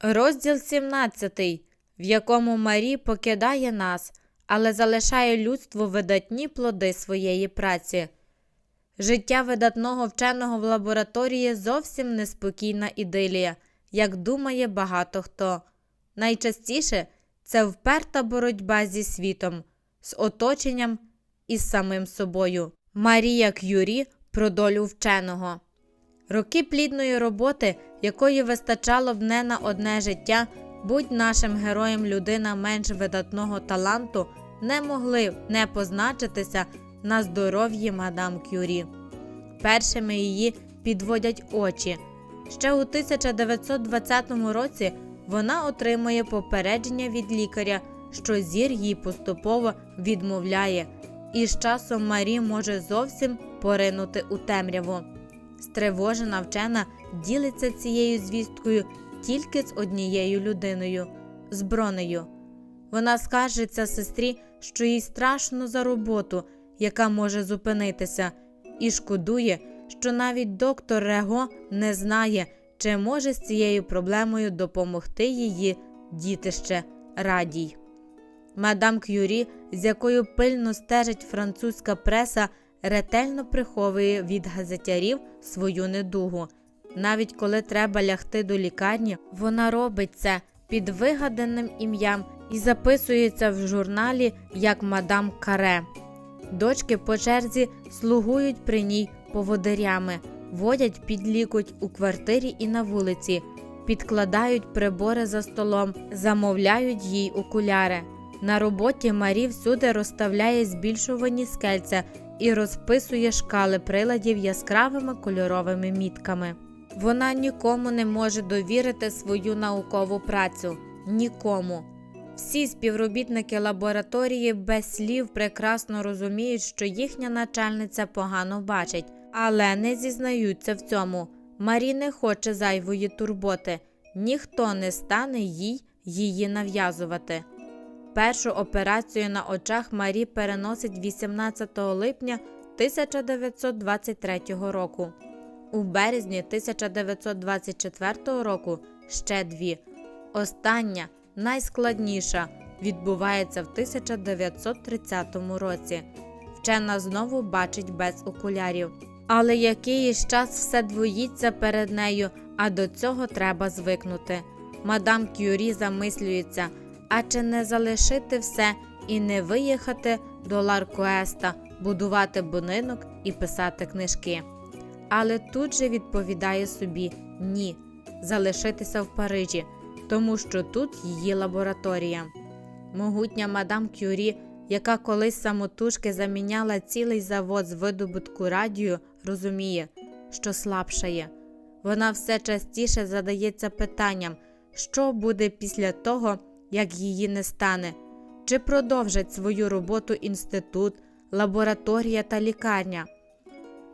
Розділ 17, в якому Марі покидає нас, але залишає людству видатні плоди своєї праці. Життя видатного вченого в лабораторії зовсім неспокійна ідилія, як думає багато хто. Найчастіше це вперта боротьба зі світом, з оточенням і з самим собою. Марія К'юрі про долю вченого. Роки плідної роботи, якої вистачало б не на одне життя, будь нашим героєм людина менш видатного таланту, не могли не позначитися на здоров'ї мадам Кюрі. Першими її підводять очі. Ще у 1920 році вона отримує попередження від лікаря, що зір їй поступово відмовляє, і з часом Марі може зовсім поринути у темряву. Стривожена вчена ділиться цією звісткою тільки з однією людиною з бронею. Вона скаржиться сестрі, що їй страшно за роботу, яка може зупинитися, і шкодує, що навіть доктор Рего не знає, чи може з цією проблемою допомогти її дітище Радій. Мадам К'юрі, з якою пильно стежить французька преса, ретельно приховує від газетярів свою недугу. Навіть коли треба лягти до лікарні, вона робить це під вигаданим ім'ям і записується в журналі як мадам Каре. Дочки по черзі слугують при ній поводирями, водять під лікоть у квартирі і на вулиці, підкладають прибори за столом, замовляють їй окуляри. На роботі Марі всюди розставляє збільшувані скельця і розписує шкали приладів яскравими кольоровими мітками. Вона нікому не може довірити свою наукову працю. Нікому. Всі співробітники лабораторії без слів прекрасно розуміють, що їхня начальниця погано бачить, але не зізнаються в цьому. Марі не хоче зайвої турботи, ніхто не стане їй її нав'язувати. Першу операцію на очах Марі переносить 18 липня 1923 року. У березні 1924 року ще дві. Остання, найскладніша, відбувається в 1930 році. Вчена знову бачить без окулярів. Але якийсь час все двоїться перед нею, а до цього треба звикнути. Мадам Кюрі замислюється, а чи не залишити все і не виїхати до Ларкуеста, будувати будинок і писати книжки. Але тут же відповідає собі ні, залишитися в Парижі, тому що тут її лабораторія. Могутня мадам Кюрі, яка колись самотужки заміняла цілий завод з видобутку радію, розуміє, що слабшає. Вона все частіше задається питанням, що буде після того, як її не стане, чи продовжать свою роботу інститут, лабораторія та лікарня.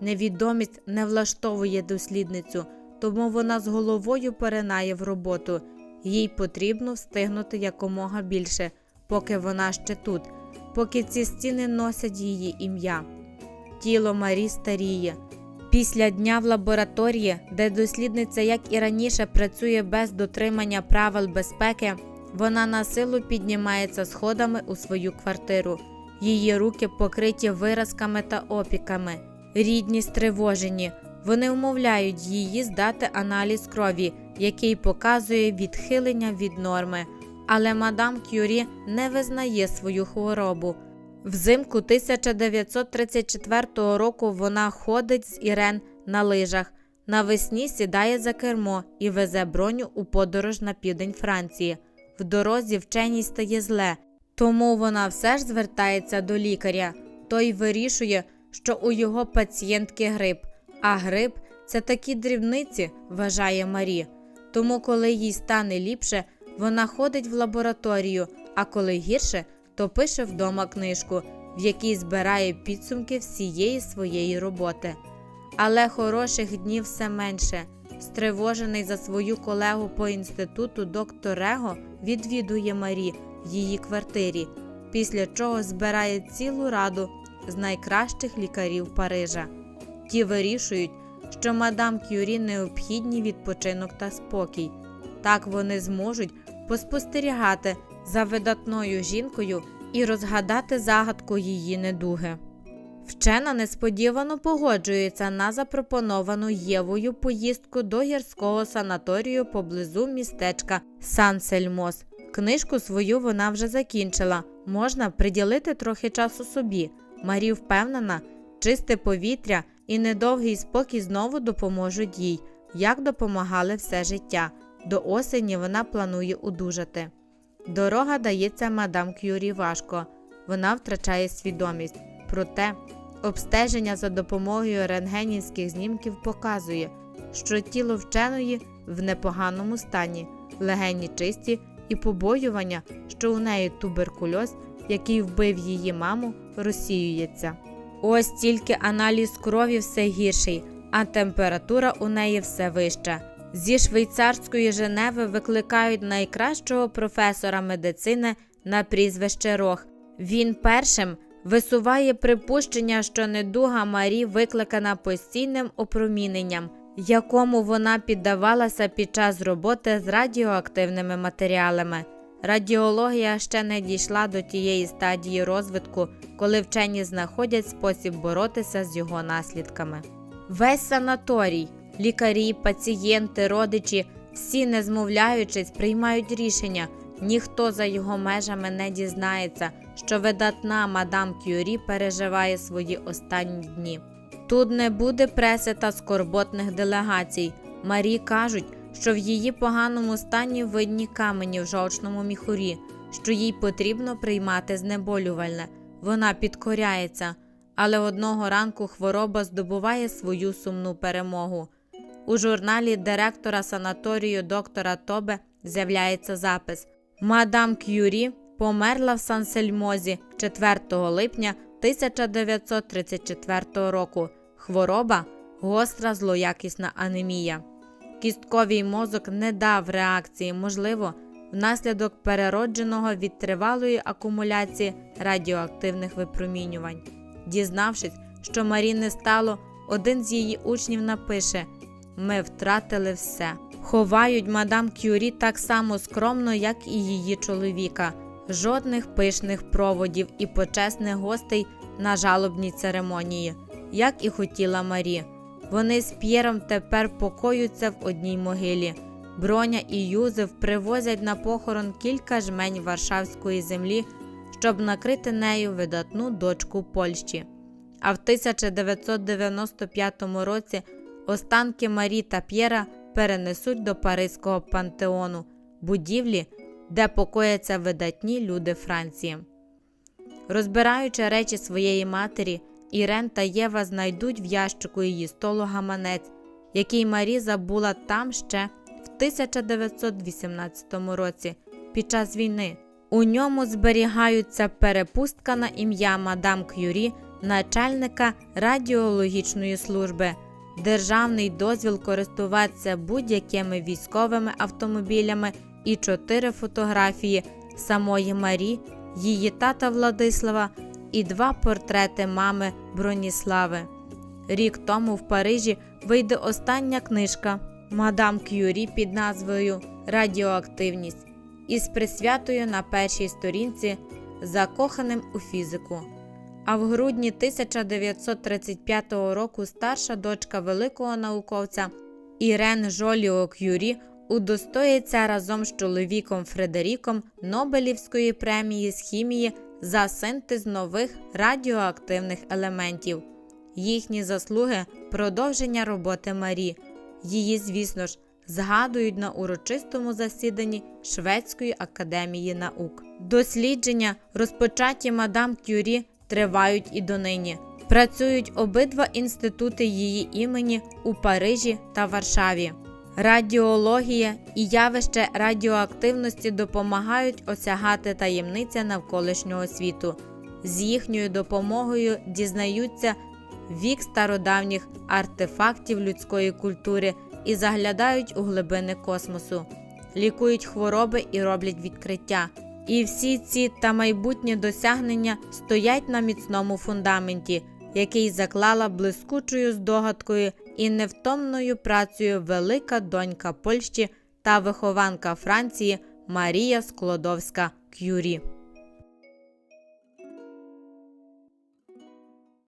Невідомість не влаштовує дослідницю, тому вона з головою перенає в роботу. Їй потрібно встигнути якомога більше, поки вона ще тут, поки ці стіни носять її ім'я. Тіло Марі старіє. Після дня в лабораторії, де дослідниця, як і раніше, працює без дотримання правил безпеки, вона на силу піднімається сходами у свою квартиру. Її руки покриті виразками та опіками. Рідні стривожені. Вони вмовляють її здати аналіз крові, який показує відхилення від норми. Але мадам Кюрі не визнає свою хворобу. Взимку 1934 року вона ходить з Ірен на лижах. Навесні сідає за кермо і везе броню у подорож на південь Франції. В дорозі вченій стає зле, тому вона все ж звертається до лікаря. Той вирішує, що у його пацієнтки грип, а грип це такі дрібниці, вважає Марі. Тому, коли їй стане ліпше, вона ходить в лабораторію, а коли гірше, то пише вдома книжку, в якій збирає підсумки всієї своєї роботи. Але хороших днів все менше. Стривожений за свою колегу по інституту доктор Рего відвідує Марі в її квартирі, після чого збирає цілу раду з найкращих лікарів Парижа. Ті вирішують, що мадам Кюрі необхідні відпочинок та спокій. Так вони зможуть поспостерігати за видатною жінкою і розгадати загадку її недуги. Вчена несподівано погоджується на запропоновану Євою поїздку до гірського санаторію поблизу містечка Сан-Сельмос. Книжку свою вона вже закінчила. Можна приділити трохи часу собі. Марі впевнена, чисте повітря і недовгий спокій знову допоможуть їй, як допомагали все життя. До осені вона планує одужати. Дорога дається мадам К'юрі важко. Вона втрачає свідомість. Проте обстеження за допомогою рентгенівських знімків показує, що тіло вченої в непоганому стані, легені чисті і побоювання, що у неї туберкульоз, який вбив її маму, розсіюється. Ось тільки аналіз крові все гірший, а температура у неї все вища. Зі швейцарської Женеви викликають найкращого професора медицини на прізвище Рох. Він першим висуває припущення, що недуга Марі викликана постійним опроміненням, якому вона піддавалася під час роботи з радіоактивними матеріалами. Радіологія ще не дійшла до тієї стадії розвитку, коли вчені знаходять спосіб боротися з його наслідками. Весь санаторій, лікарі, пацієнти, родичі, всі, не змовляючись, приймають рішення. Ніхто за його межами не дізнається, що видатна мадам Кюрі переживає свої останні дні. Тут не буде преси та скорботних делегацій. Марі кажуть, що в її поганому стані видні камені в жовчному міхурі, що їй потрібно приймати знеболювальне. Вона підкоряється, але одного ранку хвороба здобуває свою сумну перемогу. У журналі директора санаторію доктора Тобе з'являється запис: Мадам К'юрі померла в Сан-Сельмозі 4 липня 1934 року. Хвороба гостра злоякісна анемія. Кістковий мозок не дав реакції, можливо, внаслідок переродженого від тривалої акумуляції радіоактивних випромінювань. Дізнавшись, що Марі не стало, один з її учнів напише: Ми втратили все. Ховають мадам Кюрі так само скромно, як і її чоловіка. Жодних пишних проводів і почесних гостей на жалобній церемонії, як і хотіла Марі. Вони з П'єром тепер покоються в одній могилі. Броня і Юзеф привозять на похорон кілька жмень Варшавської землі, щоб накрити нею видатну дочку Польщі. А в 1995 році останки Марі та П'єра перенесуть до Паризького пантеону, будівлі, де покояться видатні люди Франції. Розбираючи речі своєї матері, Ірен та Єва знайдуть в ящику її столу гаманець, який Марі забула там ще в 1918 році під час війни. У ньому зберігаються перепустка на ім'я мадам К'юрі, начальника радіологічної служби, державний дозвіл користуватися будь-якими військовими автомобілями і чотири фотографії самої Марі, її тата Владислава і два портрети мами Броніслави. Рік тому в Парижі вийде остання книжка Мадам К'юрі під назвою Радіоактивність із присвятою на першій сторінці Закоханим у фізику. А в грудні 1935 року старша дочка великого науковця Ірен Жоліо К'юрі удостоїться разом з чоловіком Фредеріком Нобелівської премії з хімії за синтез нових радіоактивних елементів. Їхні заслуги продовження роботи Марі. Її, звісно ж, згадують на урочистому засіданні Шведської академії наук. Дослідження, розпочаті мадам Кюрі, тривають і донині. Працюють обидва інститути її імені у Парижі та Варшаві. Радіологія і явище радіоактивності допомагають осягати таємниця навколишнього світу. З їхньою допомогою дізнаються вік стародавніх артефактів людської культури і заглядають у глибини космосу, лікують хвороби і роблять відкриття. І всі ці та майбутні досягнення стоять на міцному фундаменті, який заклала блискучою здогадкою і невтомною працею велика донька Польщі та вихованка Франції Марія Склодовська Кюрі.